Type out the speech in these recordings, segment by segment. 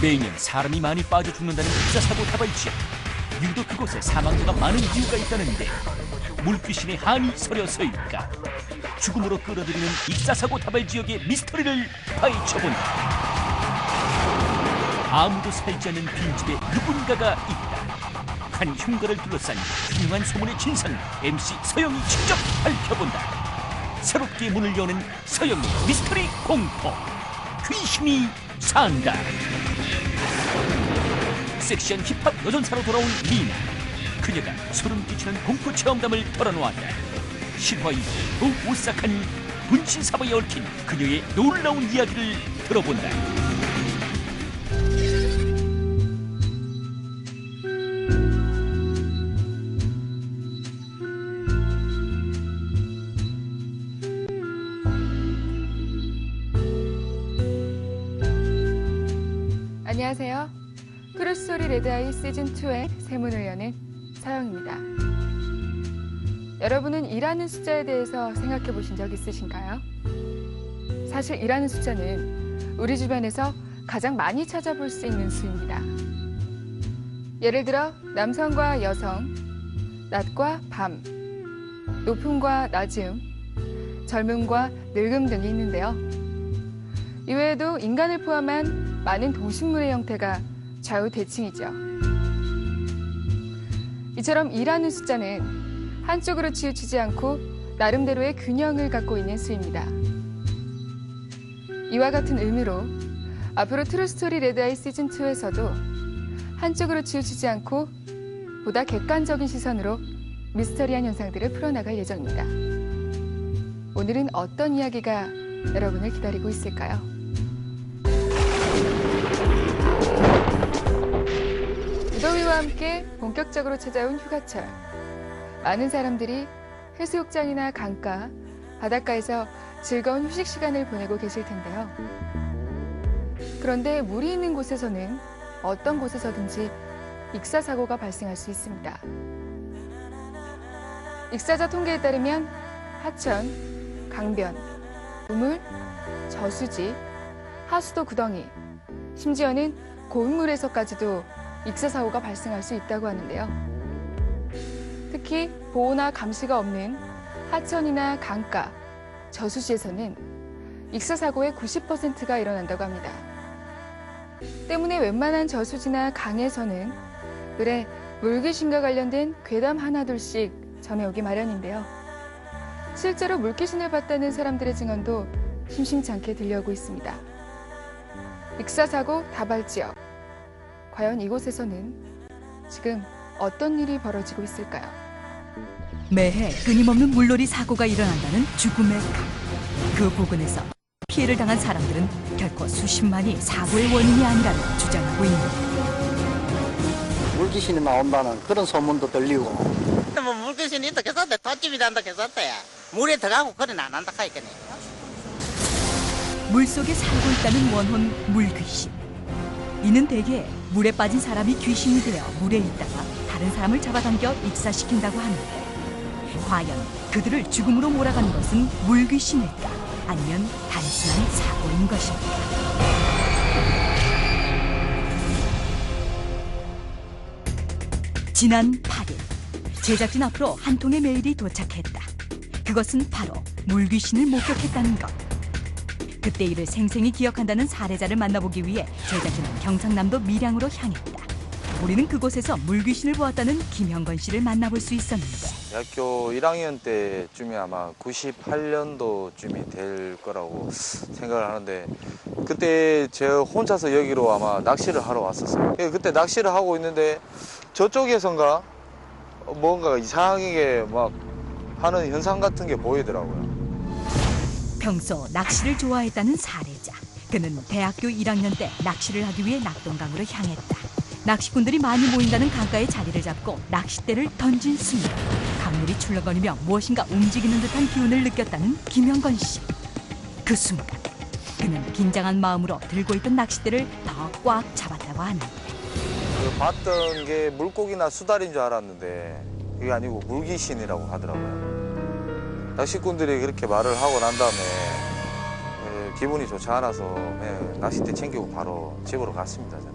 매년 사람이 많이 빠져 죽는다는 육사사고 다발 지역. 유독 그곳에 사망자가 많은 이유가 있다는데 물귀신의 한이 서려서일까? 죽음으로 끌어들이는 익사사고 다발 지역의 미스터리를 파헤쳐본다. 아무도 살지 않는 빈집에 누군가가 있다. 한 흉가를 둘러싼 흉한 소문의 진상 MC 서영이 직접 밝혀본다. 새롭게 문을 여는 서영의 미스터리 공포 귀신이 산다. 섹시한 힙합 여전사로 돌아온 리나. 그녀가 소름 끼치는 공포 체험담을 털어놓았다. 실화 이후 오싹한 분신 사바에 얽힌 그녀의 놀라운 이야기를 들어본다. 안녕하세요. 크루스토리 레드아이 시즌2의 세문을 여는 서영입니다. 여러분은 일하는 숫자에 대해서 생각해 보신 적 있으신가요? 사실 일하는 숫자는 우리 주변에서 가장 많이 찾아볼 수 있는 수입니다. 예를 들어 남성과 여성, 낮과 밤, 높음과 낮음, 젊음과 늙음 등이 있는데요. 이외에도 인간을 포함한 많은 동식물의 형태가 좌우대칭이죠. 이처럼 일하는 숫자는 한쪽으로 치우치지 않고 나름대로의 균형을 갖고 있는 수입니다. 이와 같은 의미로 앞으로 트루스토리 레드아이 시즌2에서도 한쪽으로 치우치지 않고 보다 객관적인 시선으로 미스터리한 현상들을 풀어나갈 예정입니다. 오늘은 어떤 이야기가 여러분을 기다리고 있을까요? 무더위와 함께 본격적으로 찾아온 휴가철. 많은 사람들이 해수욕장이나 강가, 바닷가에서 즐거운 휴식 시간을 보내고 계실 텐데요. 그런데 물이 있는 곳에서는 어떤 곳에서든지 익사 사고가 발생할 수 있습니다. 익사자 통계에 따르면 하천, 강변, 우물, 저수지, 하수도 구덩이, 심지어는 고인물에서까지도 익사 사고가 발생할 수 있다고 하는데요. 특히 보호나 감시가 없는 하천이나 강가, 저수지에서는 익사 사고의 90%가 일어난다고 합니다. 때문에 웬만한 저수지나 강에서는 그래 물귀신과 관련된 괴담 하나둘씩 전해오기 마련인데요. 실제로 물귀신을 봤다는 사람들의 증언도 심심치 않게 들려오고 있습니다. 익사사고 다발 지역. 과연 이곳에서는 지금 어떤 일이 벌어지고 있을까요? 매해 끊임없는 물놀이 사고가 일어난다는 죽음의 강. 그 부근에서 피해를 당한 사람들은 결코 수십만이 사고의 원인이 아니라는 주장하고 있는데 물귀신이 나 온다는 그런 소문도 들리고 뭐 물귀신이 있다 했었대 덧집이 단다 했었대 물에 들어가고 그런 안 한다 하니까네 물속에 살고 있다는 원혼 물귀신. 이는 대개 물에 빠진 사람이 귀신이 되어 물에 있다가 다른 사람을 잡아당겨 익사시킨다고 하는데 과연 그들을 죽음으로 몰아가는 것은 물귀신일까 아니면 단순한 사고인 것일까? 지난 8일 제작진 앞으로 한 통의 메일이 도착했다. 그것은 바로 물귀신을 목격했다는 것. 그때 일을 생생히 기억한다는 사례자를 만나보기 위해 제작진은 경상남도 밀양으로 향했다. 우리는 그곳에서 물귀신을 보았다는 김형건 씨를 만나볼 수 있었는데 대학교 1학년 때쯤이 아마 98년도쯤이 될 거라고 생각을 하는데 그때 제가 혼자서 여기로 아마 낚시를 하러 왔었어요. 예, 그때 낚시를 하고 있는데 저쪽에선가 뭔가 이상하게 막 하는 현상 같은 게 보이더라고요. 평소 낚시를 좋아했다는 사례자. 그는 대학교 1학년 때 낚시를 하기 위해 낙동강으로 향했다. 낚시꾼들이 많이 모인다는 강가에 자리를 잡고 낚싯대를 던진 순간 강물이 출렁거리며 무엇인가 움직이는 듯한 기운을 느꼈다는 김영건 씨. 그 순간 그는 긴장한 마음으로 들고 있던 낚싯대를 더 꽉 잡았다고 하는데 그 봤던 게 물고기나 수달인 줄 알았는데 그게 아니고 물귀신이라고 하더라고요. 낚시꾼들이 그렇게 말을 하고 난 다음에 에, 기분이 좋지 않아서 예, 낚싯대 챙기고 바로 집으로 갔습니다. 저는.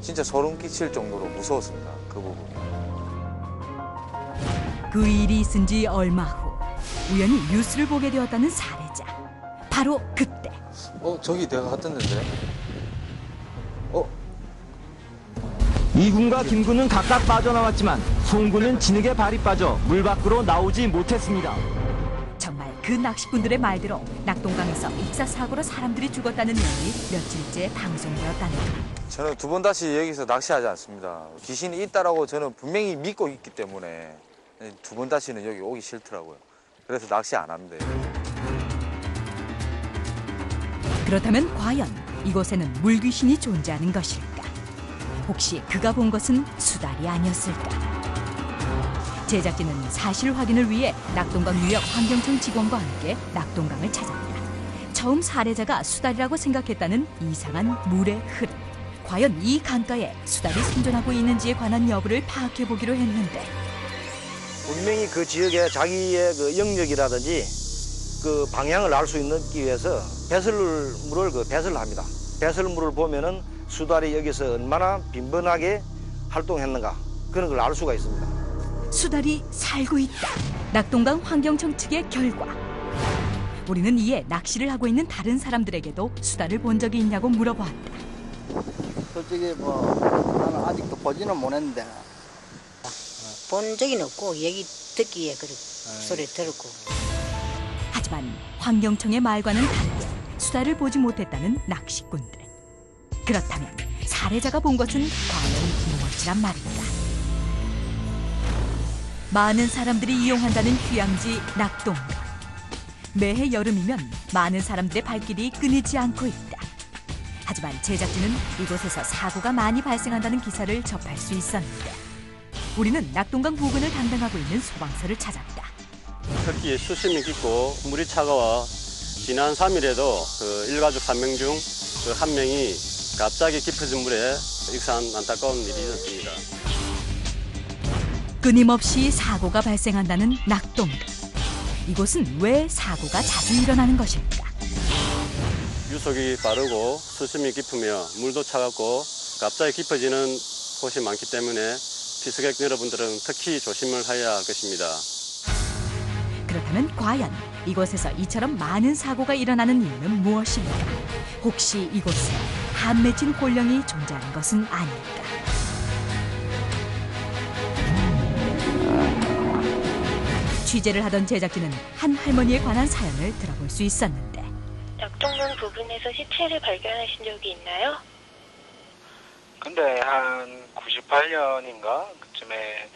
진짜 소름 끼칠 정도로 무서웠습니다. 그 부분. 그 일이 있은 지 얼마 후 우연히 뉴스를 보게 되었다는 사례자. 바로 그때 어 저기 내가 갔던 데인데. 어 이군과 김군은 각각 빠져나왔지만 송군은 진흙에 발이 빠져 물 밖으로 나오지 못했습니다. 정말 그 낚시꾼들의 말대로 낙동강에서 익사 사고로 사람들이 죽었다는 내용이 며칠째 방송되었다는 것. 저는 두 번 다시 여기서 낚시하지 않습니다. 귀신이 있다라고 저는 분명히 믿고 있기 때문에 두 번 다시는 여기 오기 싫더라고요. 그래서 낚시 안 합니다. 그렇다면 과연 이곳에는 물귀신이 존재하는 것일까? 혹시 그가 본 것은 수달이 아니었을까? 제작진은 사실 확인을 위해 낙동강 유역 환경청 직원과 함께 낙동강을 찾았다. 처음 사례자가 수달이라고 생각했다는 이상한 물의 흐름. 과연 이 강가에 수달이 생존하고 있는지에 관한 여부를 파악해 보기로 했는데 분명히 그 지역에 자기의 그 영역이라든지 그 방향을 알 수 있기 위해서 배설물을 그 배설을 합니다. 배설물을 보면은 수달이 여기서 얼마나 빈번하게 활동했는가 그런 걸 알 수가 있습니다. 수달이 살고 있다. 낙동강 환경청 측의 결과. 우리는 이에 낚시를 하고 있는 다른 사람들에게도 수달을 본 적이 있냐고 물어보았다. 솔직히 뭐 나는 아직도 보지는 못했는데 본 적은 없고 얘기 듣기에 그렇게 소리 들었고 하지만 환경청의 말과는 다르게 수달을 보지 못했다는 낚시꾼들. 그렇다면 사례자가 본 것은 과연 무엇이란 말일까? 많은 사람들이 이용한다는 휴양지 낙동강. 매해 여름이면 많은 사람들의 발길이 끊이지 않고 있다. 하지만 제작진은 이곳에서 사고가 많이 발생한다는 기사를 접할 수 있었는데 우리는 낙동강 부근을 담당하고 있는 소방서를 찾았다. 특히 수심이 깊고 물이 차가워 지난 3일에도 그 일가족 3명 중 그 한 명이 갑자기 깊어진 물에 익사한 안타까운 일이 있었습니다. 끊임없이 사고가 발생한다는 낙동강. 이곳은 왜 사고가 자주 일어나는 것일까? 유속이 빠르고 수심이 깊으며 물도 차갑고 갑자기 깊어지는 곳이 많기 때문에 피서객 여러분들은 특히 조심을 해야 할 것입니다. 그렇다면 과연 이곳에서 이처럼 많은 사고가 일어나는 이유는 무엇일까? 혹시 이곳에 한 맺힌 혼령이 존재하는 것은 아닐까? 취재를 하던 제작진은 한 할머니에 관한 사연을 들어볼 수 있었는데 낙동강 부근에서 시체를 발견하신 적이 있나요? 근데 한 98년인가 그쯤에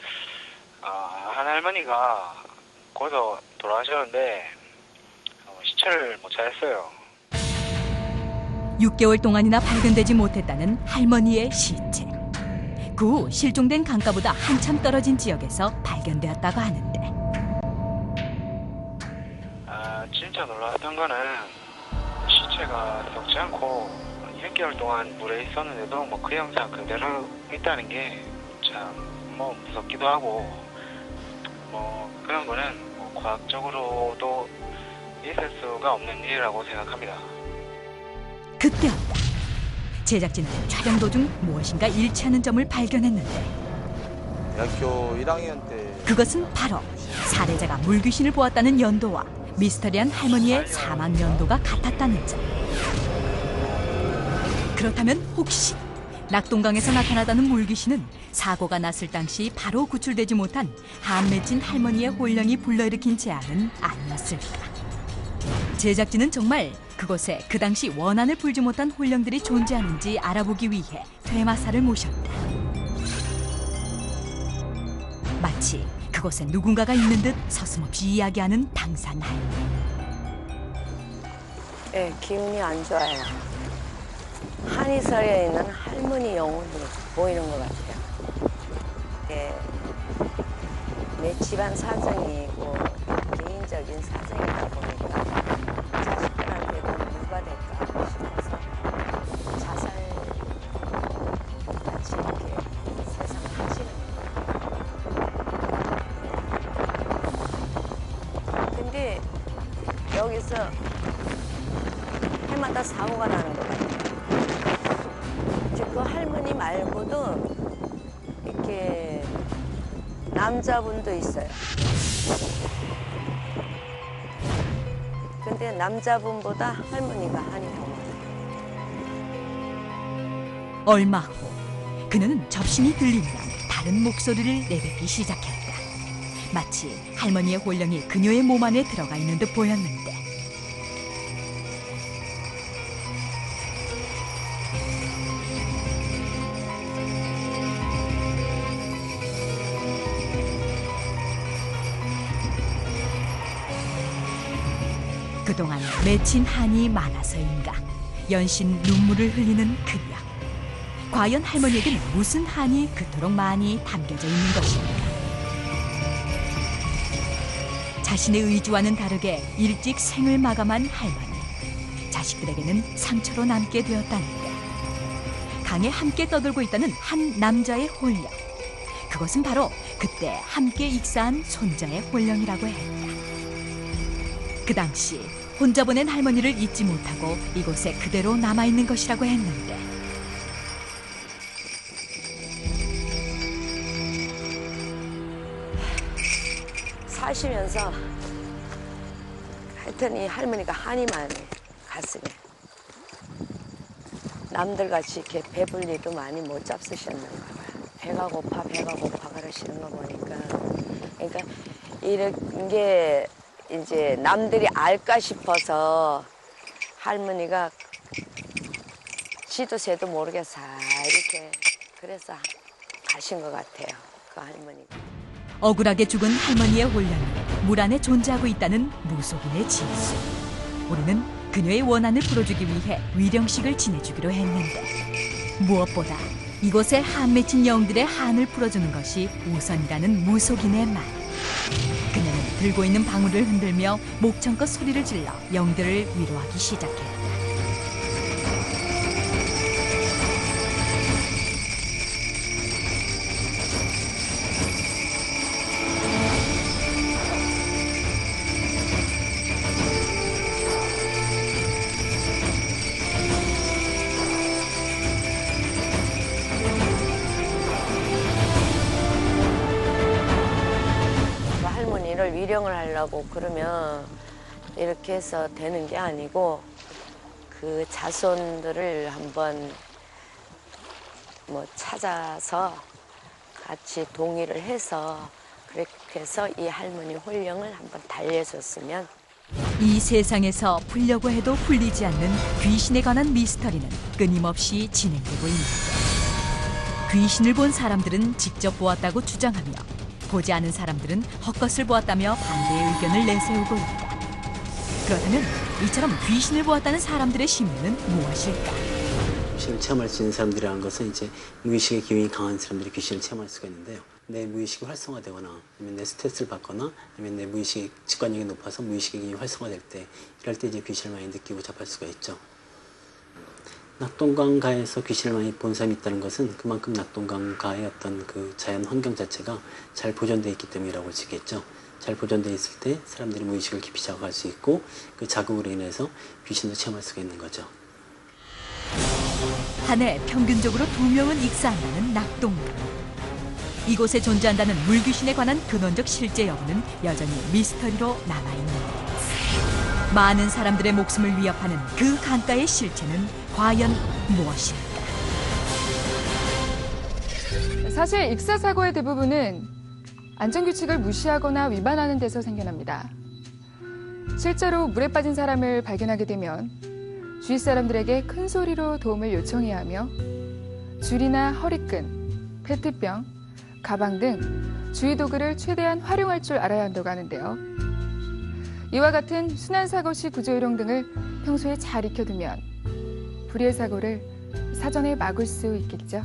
아, 한 할머니가 거기서 돌아가셨는데 어, 시체를 못 찾았어요. 6개월 동안이나 발견되지 못했다는 할머니의 시체. 그 후 실종된 강가보다 한참 떨어진 지역에서 발견되었다고 하는데 놀랐던 거는 시체가 썩지 않고 6개월 동안 물에 있었는데도 뭐 그 영상 그대로 있다는 게 참 뭐 무섭기도 하고 뭐 그런 거는 뭐 과학적으로도 있을 수가 없는 일이라고 생각합니다. 그때였다. 제작진은 촬영 도중 무엇인가 일치하는 점을 발견했는데 대학교 1학년 때 그것은 바로 사례자가 물귀신을 보았다는 연도와 미스터리한 할머니의 사망 연도가 같았다는 점. 그렇다면 혹시 낙동강에서 나타나다는 물귀신은 사고가 났을 당시 바로 구출되지 못한 한 맺힌 할머니의 혼령이 불러일으킨 재앙은 아니었을까? 제작진은 정말 그곳에 그 당시 원한을 풀지 못한 혼령들이 존재하는지 알아보기 위해 퇴마사를 모셨다. 마치 그곳에 누군가가 있는 듯 서슴없이 이야기하는 당산 할머니. 예, 기운이 안 좋아요. 서려 있는 할머니 영혼이 보이는 것 같아요. 예, 내 집안 사정이 있고 개인적인 사정 말고도 이렇게 남자분도 있어요. 근데 남자분보다 할머니가 한이 더 많아요. 얼마 후 그는 접신이 들리면 다른 목소리를 내뱉기 시작했다. 마치 할머니의 혼령이 그녀의 몸 안에 들어가 있는 듯 보였는데 그동안 맺힌 한이 많아서인가 연신 눈물을 흘리는 그녀. 과연 할머니에겐 무슨 한이 그토록 많이 담겨져 있는 것일까? 자신의 의지와는 다르게 일찍 생을 마감한 할머니. 자식들에게는 상처로 남게 되었다는데. 강에 함께 떠들고 있다는 한 남자의 혼령. 그것은 바로 그때 함께 익사한 손자의 혼령이라고 했다. 그 당시 혼자 보낸 할머니를 잊지 못하고 이곳에 그대로 남아있는 것이라고 했는데 사시면서 하여튼 이 할머니가 한이 많이 가슴에 남들 같이 이렇게 배불 일도 많이 못 잡수셨나 봐요. 배가 고파 배가 고파 그러시는 거 보니까 그러니까 이런 게 이제 남들이 알까 싶어서 할머니가 지도 새도 모르게 살 이렇게 그래서 가신 것 같아요. 그 할머니가. 억울하게 죽은 할머니의 혼령이 물 안에 존재하고 있다는 무속인의 진술. 우리는 그녀의 원한을 풀어주기 위해 위령식을 지내주기로 했는데 무엇보다 이곳에 한 맺힌 영들의 한을 풀어주는 것이 우선이라는 무속인의 말. 들고 있는 방울을 흔들며 목청껏 소리를 질러 영들을 위로하기 시작했 위령을 하려고 그러면 이렇게 해서 되는 게 아니고 그 자손들을 한번 뭐 찾아서 같이 동의를 해서 그렇게 해서 이 할머니 홀령을 한번 달래줬으면 이 세상에서 풀려고 해도 풀리지 않는 귀신에 관한 미스터리는 끊임없이 진행되고 있는데 귀신을 본 사람들은 직접 보았다고 주장하며 보지 않은 사람들은 헛것을 보았다며 반대의 의견을 내세우고 있다. 그렇다면 이처럼 귀신을 보았다는 사람들의 신뢰는 무엇일까? 귀신을 체험할 수 있는 사람들이라는 것은 이제 무의식의 기운이 강한 사람들이 귀신을 체험할 수가 있는데요. 내 무의식이 활성화되거나 아니면 내 스트레스를 받거나 아니면 내 무의식의 직관력이 높아서 무의식의 기운이 활성화될 때 이럴 때 이제 귀신을 많이 느끼고 접할 수가 있죠. 낙동강가에서 귀신을 많이 본 사람이 있다는 것은 그만큼 낙동강가의 어떤 그 자연 환경 자체가 잘 보존되어 있기 때문이라고 할 수 있겠죠. 잘 보존되어 있을 때 사람들이 무의식을 깊이 자극할 수 있고 그 자극으로 인해서 귀신도 체험할 수가 있는 거죠. 한 해 평균적으로 두 명은 익사한다는 낙동강. 이곳에 존재한다는 물귀신에 관한 근원적 실제 여부는 여전히 미스터리로 남아있는데 많은 사람들의 목숨을 위협하는 그 강가의 실체는 과연 무엇일까? 사실 익사 사고의 대부분은 안전규칙을 무시하거나 위반하는 데서 생겨납니다. 실제로 물에 빠진 사람을 발견하게 되면 주위 사람들에게 큰 소리로 도움을 요청해야 하며 줄이나 허리끈, 페트병, 가방 등 주의 도구를 최대한 활용할 줄 알아야 한다고 하는데요. 이와 같은 순환사고 시 구조 요령 등을 평소에 잘 익혀두면 불의의 사고를 사전에 막을 수 있겠죠.